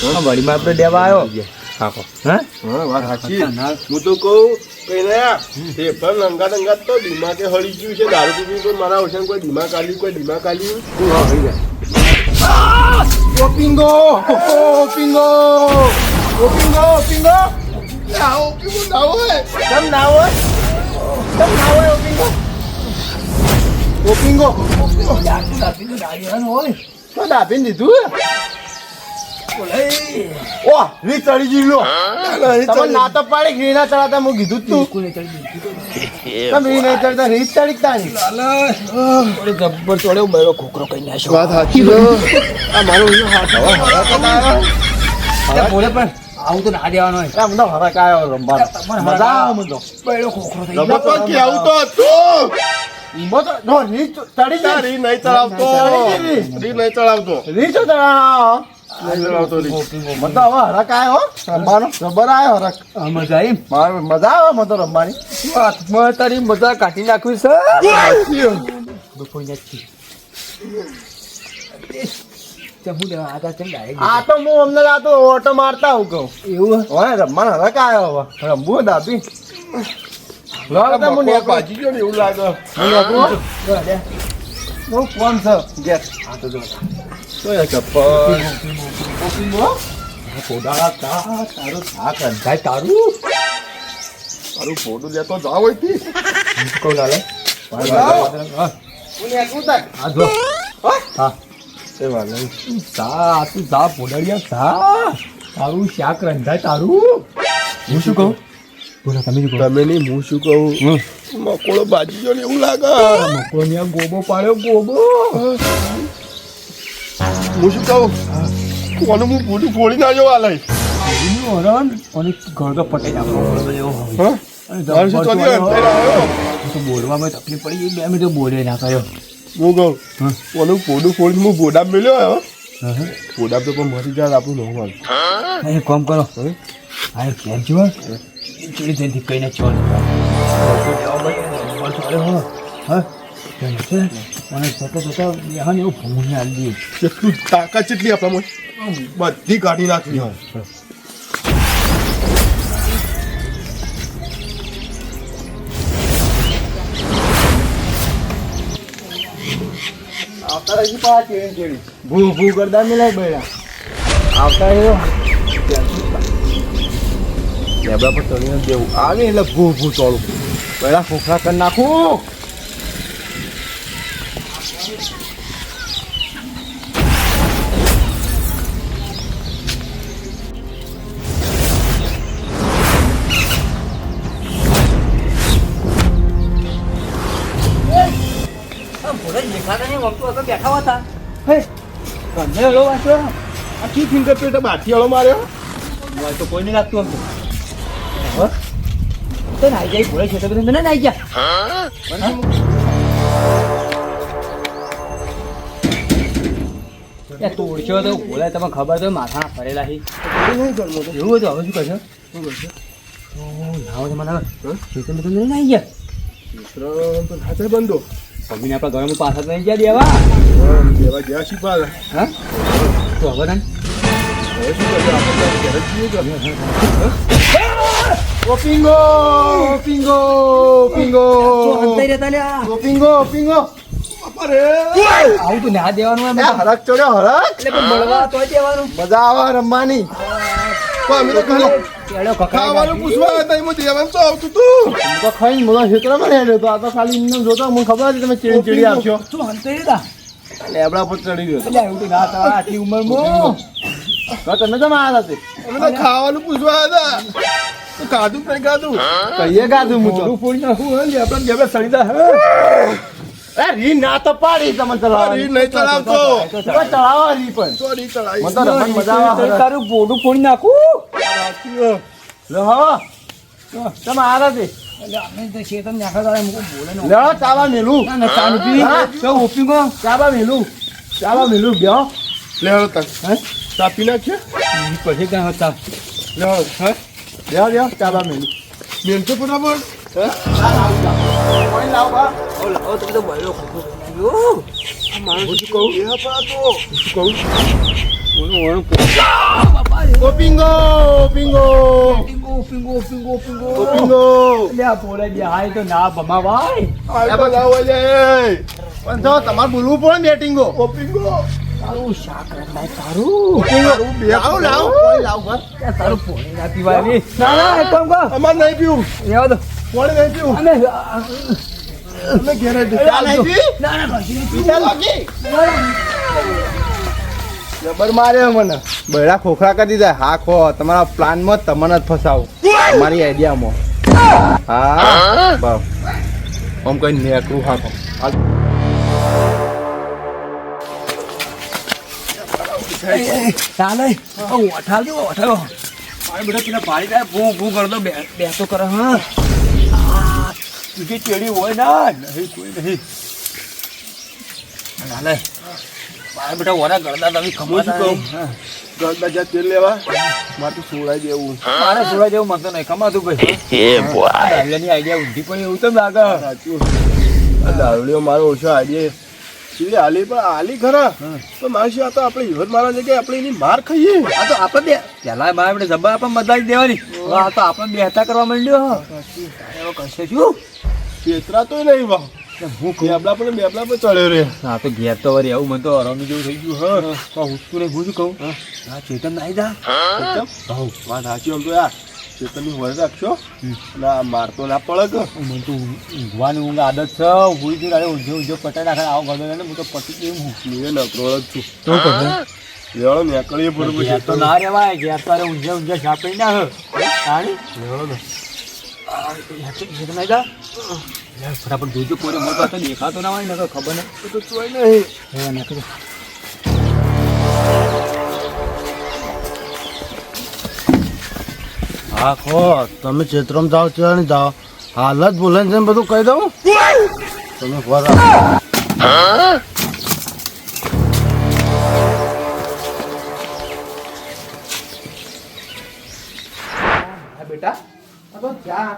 વળીમાં આપણે દેવા આવ્યો. હાકો હા? હા વાત સાચી. હું તો કહું કઈ રહ્યા એ પણ લંગા લંગા તો દિમાગે હળી ગયું છે. દારૂ પીવી કોઈ મારા ઓછા કોઈ દિમાગ આલ્યું કોઈ દિમાગ આલ્યું? પિંગો ઓ પિંગો ઓપિંગો ના ઓપિંગો ના હોય કેમ ના હોય કેમ ના હોય ઓપિંગો ઓપિંગો હોય. તો દાબીને દીધું ઓહ રીત ચડી ગઈ લો તમે ના તો પાડી ના ચડાતા હું કીધું તું. તમે ઘી નહીં ચડતા રીત ચડી જ તારી. ગબ્બર ચોડ્યો બૈરો ખોખરો કઈ નાખ્યો. વાત સાચી લો આ મારો હાથ અરે બોલે પણ આવું તો ના દેવાનો હોય. તો હરક આવ્યો રમવાનો. મજા આવે. મને બૈરો ખોખરો થઈ રમત કે આવું તો હતું. ચડી નહીં ચડાવતો. રીત નહીં ચડાવતો. રીત ચડાવો નહીં આવે હવે હરક આવ્યો હો, રમવાનો રબર આવ્યો હરક મજા આવી મજા આવે મને તો રમવાની. હાથમાં તારી મજા કાઢી નાખવી છે. આ તો હું અમને આ તો ઓટો મારતા હું કહું. એવું હોય રમવાનો હરક આવ્યો હવે. રમવું દાબી. ભાજી ગયો ને એવું લાગે. હું. ફોન છે? ગેસ. તો એ પોડાળા તા તારું થાક અંધાય તારું? તારું ફોટો લેતો જાવ અહીંથી. કહું લાલે? હું જો. હા? એ. તું તા પોડાળિયા સા? તારું શાક રંધાય તારું? હું શું કહું? બોલો તમે શું તમે નહીં હું શું કહું? મકોડો ભાજી ગયો ને એવું લાગે. મકોનિયા ગોબો પાડ્યો ગોબો. હું શું કહું? કોનું હું ફોટું ફોડી ના આ લઈ હરણ અને ઘર તો પડે હા? આવ્યો? તો બોલવામાં તકલીફ પડી બે મિનિટ બોલે ના કર્યો. હું કહું હા. કોનું ફોટું ફોડી હું બોડામ મેલ્યો હા બોડામ તો પણ મરી જાય આપણું ન મારું હા? કરો. હા? કેમ છો ચીડી જઈને કઈ ના છો મને જતા જતા યહાં એવું તાકાત કેટલી આપણામાં બધી કાઢી નાખવી હોય આવતા રહી પા ચીડી ચીડી ભૂ ભૂ કરતા મિલાય બૈરા આવતા રહ્યો પર ચડીને દેવું આવે એટલે ભૂ ચોળું પહેલાં ખોખરા કરી નાખું આખી ફિંગર પ્રિન્ટ બાઠીવાળો માર્યો? તો કોઈ નહીં લાગતું આમ તો તો નાઈ જાય ભૂલે છે તો બધું. મને નાઈ ગયા એ તોડશો તો ભૂલે તમે ખબર તો માથા ફરેલા છે એવું હતું હવે શું કરશો? શું કરશો તો બધું નહીં નાઈ ગયા. વિશ્રામ તો હાથે બંધો. મમ્મીને આપણા ઘરમાં પાછા નહીં ગયા દેવા. દેવા ગયા છીએ પાછા. હા? તો હવે ને? હવે શું કરીએ? આપણે ઘરે. જ છીએ કે? ઓપિંગો ઓપિંગો ઓપિંગો ઓપિંગો ઓપિંગો આવું તો ના દેવાનું હરક ચડ્યો હરક એટલે મળવા તો દેવાનું. મજા આવે રમવાની. અમે તો ખાલી ખાવાનું પૂછવા હતા એમાં દેવાનું શું આવતું તું? તો ક્ષેત્રમાં નહીં તો આ તો ખાલી એમને જોતા મને ખબર હતી તમે ચીડી ચીડી આવશો શું હંતે હતા? લેબડા પર ચડી ગયો એટલે એવું ના થવા આટલી ઉંમરમાં. તો તમે તો મારા હતી અમે તો ખાવાનું પૂછવા હતા. તો ખાધું કે નહીં કહીએ કાધું હું તો. ફોડી નાખું હે લેબડા લેબડા સળીદા હે. રી ના તો પાડી તમે ચલાવવાની રી નહીં ચલાવતો. તો ચલાવો રી પણ સોરી ચડાવી મને તો રમવાની મજા આવે. તારું બોડું ફોડી નાખું. લે હા. તમે આરા લે ચાવા મેલું. તો ચાવા મેલું. ચાવા મેલું બ્યો લે તક હે? તાપી નાખીએ પછી ક્યાં હતા લે હે? બ્યો બ્યો ચાવા મેલું. મેલ તો હે? લાવ બા મારું શું કહું એ પણ આ તો શું કહું ઓનું ઓનું ઓપિંગો ઓપિંગો પિંગો પિંગો પિંગો પિંગો ઓપિંગો લે આ પોલે જે હાય તો ના ભમાવાય આ તો લાવો છે પણ જો તમારે બોલવું પડે બેટિંગો ઓપિંગો તારું શાક રંધાય તારું તારું બે લાવ લાવ કોઈ લાવ ઘર તારું પોણી ના પીવાની ના ના એક કામ અમાર નહીં પીવું રહેવા દો નહીં પીવું અને અમે ઘેરે જ ચાલ ના ના કશું નહીં જબર માર્યો મને. બૈરા ખોખરા કરી દીધા. હા ખો તમારા પ્લાનમાં જ તમને જ ફસાવો. તમારી આઈડિયામાં. હા બસ. આમ કઈ નેકરું હા ખો ચાલે. ઓઠાલ જો ઓઠાલો બેટા પેલા પાડી જાય ભૂ ભૂ કરતો બે બે તો કરે હા. બીજી ચેડી હોય ના નહીં કોઈ નહીં. ચાલે મારે બેટા ઓરા ગળદા તમે ખબર શું કહું? ગળદા જા તેલ લેવા મારે તો સોડાઈ દેવું. મારે સુરત જેવું મનતો નહીં કમાતું ભાઈ. દારૂડિયાની આઈડિયા ઊંધી પડી એવું તો લાગે. સાચું. આ દારૂડિયો મારો ઓછો આઈડિયા સીધી હાલી પણ આલી ખરા. તો માસી આ તો આપણે હિંમત મારા જગ્યાએ આપણે એની માર ખાઈએ. આ તો આપણે પેલા મારે આપણે જબ્બા આપણે બધા જ દેવાની આ તો આપણે બેહતા કરવા માંડ્યો હા. હવે કશે શું? પેતરા તો નહીં વાહ. હું બેબલા પણ બેબલા પણ ચડ્યો રે. હા તો ઘેર તો વળી આવું મને તો અરામી જેવું થઈ ગયું હા. હું. તું નહીં હું શું કહું. હા. ચેતન નાઈ જા ભાવ વાત સાચી આમ તો યાર. ચેતનની હોય રાખશો ના મારતો ના પડે કે. મને તો ઊંઘ- ઊંઘવાની ઊંઘ આદત છે હું છું તારે ઊંઘે ઊંઘે પટાઈ નાખે આવો ગયો ને હું તો પટી કેમ હું. હું એ નકરો જ છું. તો કહું લેવડો નીકળીએ બરોબર ઘેર તો ના રેવાય ઘેર અત્યારે ઊંઘે ઊંઘે છાપી ના તાણી? લેવડો ને જા. ફટાફટ જોજો કોઈ મોટો દેખાતો ના હોય ને ખબર નહીં તો ચોય નહીં. હે નાખી હા ખો તમે ચેતરમ જાઓ ચેવાની જાઓ. હાલ જ બોલે છે બધું કહી દઉં? તમે ફરા. બેટા. તો જા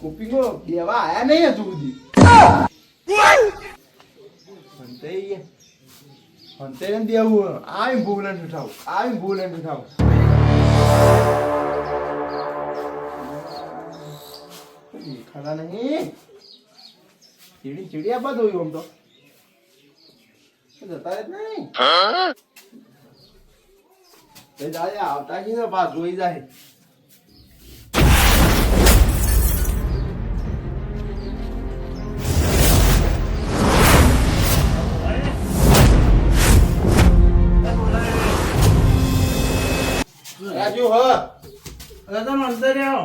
કુપિંગો દેવા આયા નહીં હજુ સુધી. હંતે ને દેવું. આઈ ભૂલ ઉઠાવ આઈ બોલન ઉઠાવ દેખાતા નહીં. ચીડી ચીડી આ બધું આમ તો. જતા જ નહીં. જાય આવતા કી ને જોઈ જાય. રાજુ હ. રતન અંદર આવો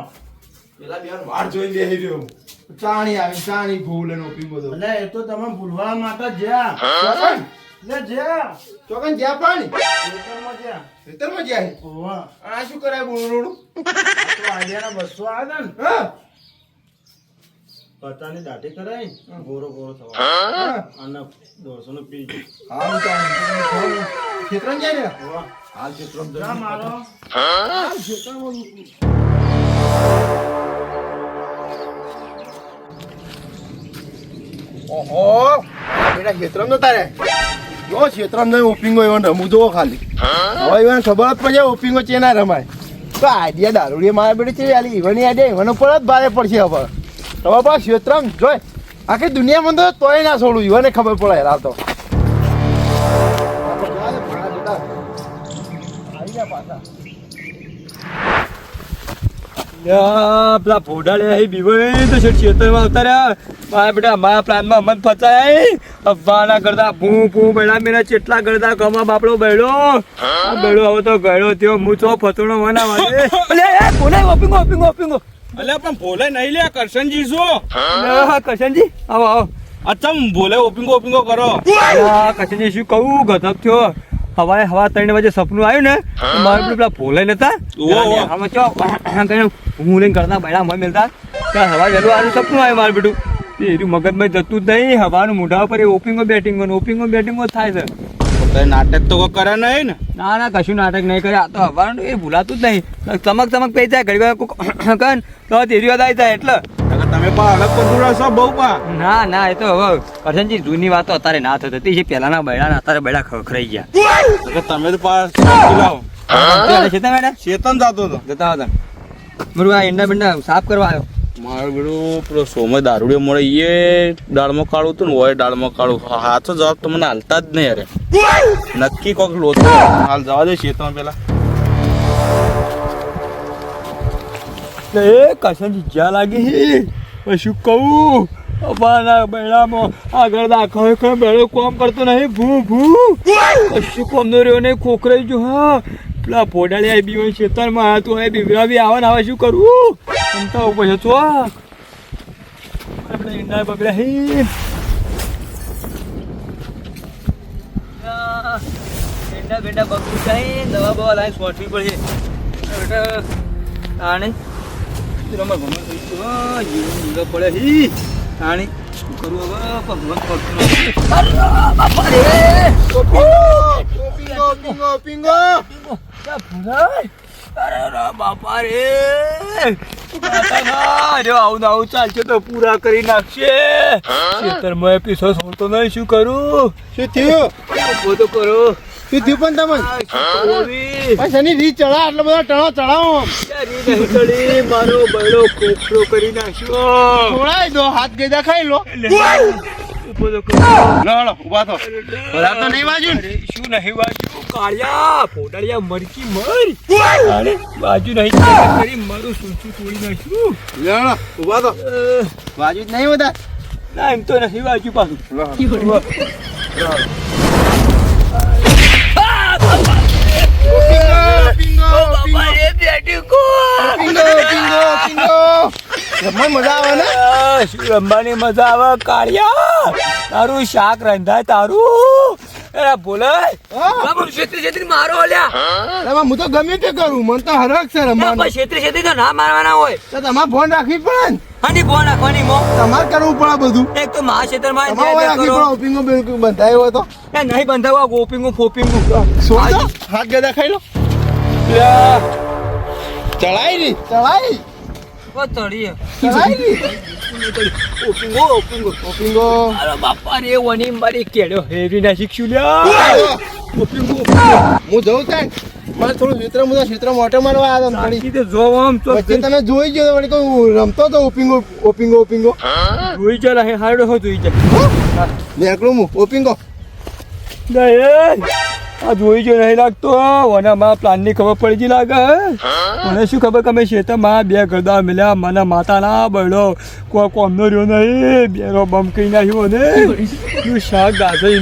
પેલા બેન વાળ જોઈને બેહી રહ્યો. ચાણી આવી ચાણી ભૂલ એનો પીવો દો એટલે એ તો તમે ભૂલવા માટે જ્યાં. ચોકન? લે જ્યાં. ચોકન જ્યાં પાણી? ખેતરમાં જ્યાં. ખેતરમાં જ્યાં ઓવા આ શું કરાય બોલરોડું તો આડિયાના બસો આવ્યા ને. હા? પચાની દાઢી કરાઈ ગોરો ગોરો થવા. અને દોઢસો નો પી હાલ તો ખેતરમાં જાય ને હાલ ખેતરમાં જા મારો tá maluco. ઓહો, બેટા ખેતરમ નો તારે. જો ખેતરમ નહીં, ઓપિંગો એવો રમું જો ખાલી. હવે એને ખબર જ પડશે ઓપિંગો ચેના રમાય. તો આઈડિયા દારૂડી મારા બેટી છે, આલી ઈવની આઈડિયા ઈવનો પર જ ભારે પડશે હવે. હવે બસ ખેતરમ જોય, આખી દુનિયામાં તો તોય ના છોડું, ઈવને ખબર પડે હેરા તો. પેલા ભોડાડે અહીં બીવાય તો શેઠ ખેતરમાં આવતા રહ્યા મારા બેટા અમારા પ્લાનમાં અમન ફસાય. અફવાના કરતા ભૂ ભૂ બેડા મેરા ચેટલા કરતા કમા બાપડો બેડો બેડો હવે તો ગયો ત્યો હું તો ફતોણો મના વાલે અલે કોને ઓપિંગો ઓપિંગો ઓપિંગો. અલ્યા પણ ભોલે નહીં લે કરશનજી શું હા કશનજી આવો આવો. અચ્છા ભોલે ઓપિંગો ઓપિંગો કરો. આ કશનજી શું કહું? ગધક થયો. હવારે હવા ત્રણ વાગે સપનું આવ્યું ને મારે પેલા ભોલે. ચો કઈ હું લઈને કરતા બૈડા મને મળતા. ત્યાં હવા વહેલું આનું સપનું આવ્યું મારું બેટું. એનું મગજમાં જતું જ નહીં હવાનું મોઢા ઉપર એ ઓપિંગો બેટિંગો ઓપિંગો બેટિંગો થાય છે. નાટક તો કોઈ કરે નહીં ને? ના ના કશું નાટક નહીં કરે આ તો હવાનું એ ભૂલાતું જ નહીં. ચમક ચમક પે જાય ઘડી વાર કહે કન તો તેરી વાત આવી જાય એટલે. ના ના એ તો હવે કરશનજી જૂની વાતો અત્યારે ના થતી હતી. જે પહેલાના બૈડા ના અત્યારે બૈડા ખખરાઈ ગયા. તમે તો પાસ શાંતિ મેડમ ચેતન જતો હતો. જતા હતા. બરોબર આ ઈંડા બિંડા સાફ કરવા આવ્યો. મારો બેડું પેલો સોમય દારૂડિયો મળે એ દાળમાં કાળું હતું ને હોય દાળમાં કાળું. હાથો જવાબ તો મને હાલતા જ નહીં અરે. નક્કી કોક લોચો. હાલ જવા દે ચેતન પેલા. એ કસન જ્યાં લાગી શું કહું? બૈડામાં આગળ દાખો ખરો બેડો કોમ કરતો નહીં. ભૂ ભૂ. કશું કોમ નો રહ્યો નહીં ખોખરાઈ જો હા. પેલા પોડાળી આવી બીવાય ખેતરમાં તું આવી બીવરા બી આવે ને, હવે શું બગડ્યા દવા બવા લાવી સોટવી પડશે. રમા ભમર થઈ ગયો જીવન જીવવા પડે. હી! આણી શું કરું હવે? ભગવાન ભક્તનો બાપા રે પિંગો પિંગો પિંગો. ક્યાં ભૂલાય? અરે રે બાપા રે. બાપા ના, જો આવું ને ચાલશે તો પૂરા કરી નાખશે. ખેતરમાં પીસો છોડતો નહીં શું કરું? શું થયું? તો કરો શું થયું પણ તમે શની રીત ચડા આટલો બધો ટણો ચડાવો ક્યારી નહીં ચડી, મારો કરી નાખ્યો દો હાથ ગેદા ખાઈ લો. ઊભો તો તો નહીં શું નહીં કાળિયા પોટાળિયા મરકી મર. બાજુ નહીં. કરી મારું સૂચું તોડી નાખ્યું. લડો ઊભા તો અ, જ નહીં બધા? ના એમ તો નથી વાજ્યું પાછું. પિંગો પિંગો પિંગો પિંગો પિંગો રમવા મજા આવે ને? શું રમવાની મજા આવે કાળિયા. તારું શાક રંધાય તારું. એ બોલે હા? છેતરી છેતરી મારો અલ્યા. એમાં હું તો ગમે તે કરું. મને તો હરક છે રમવાનું. છેત્રી છેત્રી તો ના મારવાના હોય. તો તમારે ફોન રાખવી પડે ને? હાની ફોન રાખવાની મો. તમારે કરવું પડે બધું. એક તો મહા ક્ષેત્રમાં તમારે રાખવી પડે ઓપિંગો બંધાયો હોય તો? એ નહીં બંધાવા ગોપિંગું ફોપિંગું. શું હાથ ગદા ખાઈ લો. ચડાઈ ની. ચડાઈ ઓ તળીએ ચડાઈ ની. ઓપિંગો ઓપિંગો ઓપિંગો અરે બાપા રે વની મારી કેડો હેરી ના શીખ્યું લ્યા. ઓપિંગો હું જઉં ત્યાં મને થોડું મિત્ર મુદા ક્ષેત્ર મોટો મારવા આવ્યો પડી કીધે તે જો આમ તો. વચ્ચે તમે જોઈ ગયો વળી કહું રમતો તો ઓપિંગો ઓપિંગો ઓપિંગો જોઈ જા હે હાડો હો જોઈ જા નીકળું હું. ઓપિંગો નહીં આ જોઈ જો નહીં લાગતો મને મારા પ્લાનની ખબર પડી ગઈ લાગે મને શું ખબર કે અમે મા બે ગરદા મળ્યા મને માતા ના બળો. કોઈ કોમનો રહ્યો નહીં. બેરો બમકી ના નાખ્યો ને. નું શાક કોઈ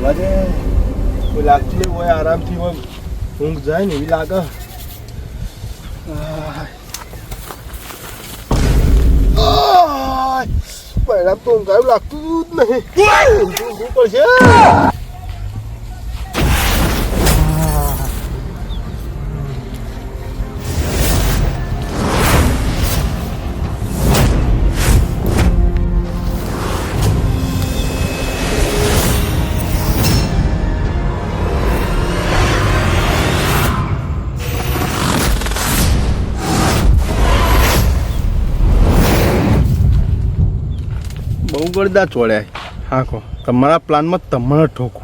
ભલે લાગતી હોય, આરામથી ઊંઘ જાય ને એવી લાગે. પહેલા તો ઊંઘાયું લાગતું જ નહીં ઊંઘવું પડશે ગળદા ચોળ્યા હા તમારા પ્લાનમાં તમને ઠોકો.